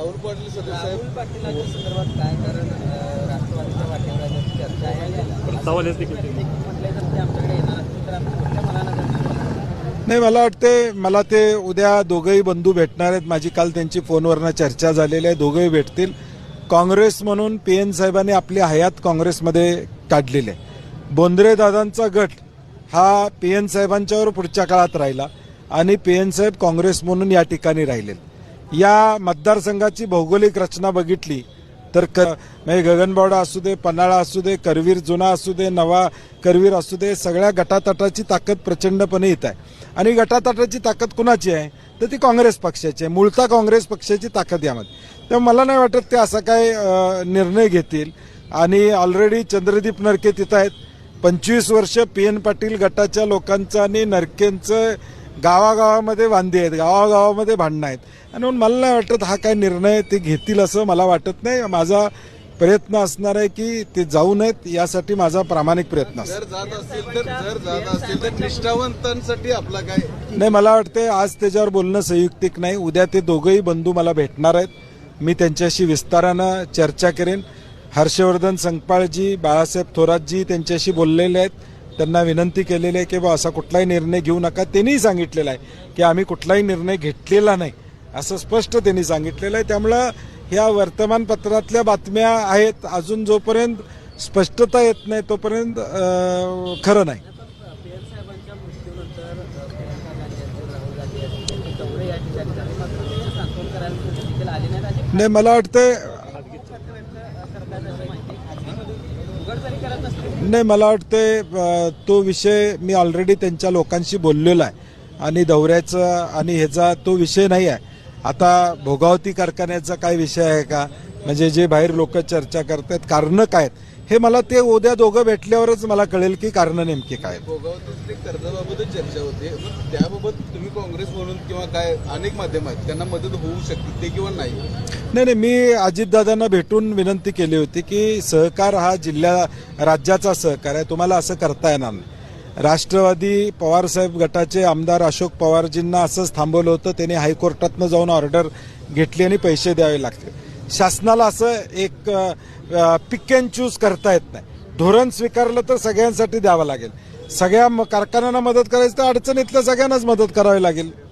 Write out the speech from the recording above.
राहुल पाटील राहुल पाटीलांच्या संदर्भात काय कारण राष्ट्रवादीच्या वाटेवर चर्चा आहे? सवाल हेच देखील ते म्हटले जर ते आमच्याकडे येणार असतील तर आम्ही कुठल्या मनानं त्यांचं नाही मला वाटते मला ते उद्या दोघंही बंधू भेटणार आहेत. माझी काल त्यांची फोनवरनं चर्चा झालेली आहे. दोघंही भेटतील. काँग्रेस म्हणून पी एन साहेबांनी आपली हयात काँग्रेसमध्ये काढलेली आहे. बोंद्रे दादांचा गट हा पी एन साहेबांच्यावर पुढच्या काळात राहिला आणि पी एन साहेब काँग्रेस म्हणून या ठिकाणी राहिले या मतदारसंघाची भौगोलिक रचना बघितली तर क म्हणजे गगनबावडा असू दे पन्हाळा असू दे करवीर जुना असू दे नवा करवीर असू दे सगळ्या गटातटाची ताकद प्रचंडपणे येत आहे. आणि गटातटाची ताकद कुणाची आहे? तर ती काँग्रेस पक्षाची आहे. मूळता काँग्रेस पक्षाची ताकद यामध्ये. तेव्हा मला नाही वाटत ते असा काय निर्णय घेतील. आणि ऑलरेडी चंद्रदीप नरके तिथं आहेत. पंचवीस वर्ष पी एन पाटील गटाच्या लोकांचं आणि नरकेंचं गावागावामध्ये वांदे आहेत गावागावामध्ये भांडणं आहेत. आणि म्हणून मला नाही वाटत हा काय निर्णय ते घेतील असं मला वाटत नाही. माझा प्रयत्न असणार आहे की ते जाऊ नयेत यासाठी माझा प्रामाणिक प्रयत्न असणार जर जात असतील तर जर जात असतील तर निष्ठावंतांसाठी आपला काय? नाही मला वाटते आज त्याच्यावर बोलणं संयुक्तिक नाही. उद्या ते दोघंही बंधू मला भेटणार आहेत. मी त्यांच्याशी विस्तारानं चर्चा करेन. हर्षवर्धन संकपाळजी बाळासाहेब थोरातजी त्यांच्याशी बोललेले आहेत. त्यांना विनंती केलेली आहे की बा असा कुठलाही निर्णय घेऊ नका. त्यांनीही सांगितलेला आहे की आम्ही कुठलाही निर्णय घेतलेला नाही. असं स्पष्ट त्यांनी सांगितलेलं आहे. त्यामुळं ह्या वर्तमानपत्रातल्या बातम्या आहेत. अजून जोपर्यंत स्पष्टता येत नाही तोपर्यंत खरं नाही. नाही मला वाटतं करतात अशी माहिती उघड जरी करत नसतील नाही मला वाटते तो विषय मी ऑलरेडी त्यांच्या लोकांशी बोललेलो आहे. आणि दौऱ्याचा आणि ह्याचा तो विषय नाही आहे. आता भोगावती कारखान्याचा काय विषय आहे का? म्हणजे जे बाहेर लोक चर्चा करतात कारणं काय आहेत? हे मला ते उद्या दोघं भेटल्यावरच मला कळेल की कारणं नेमकी काय कर्जाबाबतच चर्चा होते. त्याबाबत तुम्ही काँग्रेस म्हणून किंवा काय अनेक माध्यम आहेत त्यांना मदत होऊ शकते ते किंवा नाही? नाही नाही मी अजितदादांना भेटून विनंती केली होती की सहकार हा जिल्ह्या राज्याचा सहकार आहे तुम्हाला असं करता येणार नाही. राष्ट्रवादी पवारसाहेब गटाचे आमदार अशोक पवारजींना असंच थांबवलं होतं त्यांनी हायकोर्टातनं जाऊन ऑर्डर घेतली आणि पैसे द्यावे लागते शासनाला असं एक पिक अँड चूज करता येत नाही. धोरण स्वीकारलं तर सगळ्यांसाठी द्यावं लागेल. सगळ्या म- कारखान्यांना मदत करायची तर अडचणीतल्या सगळ्यांनाच मदत करावी लागेल.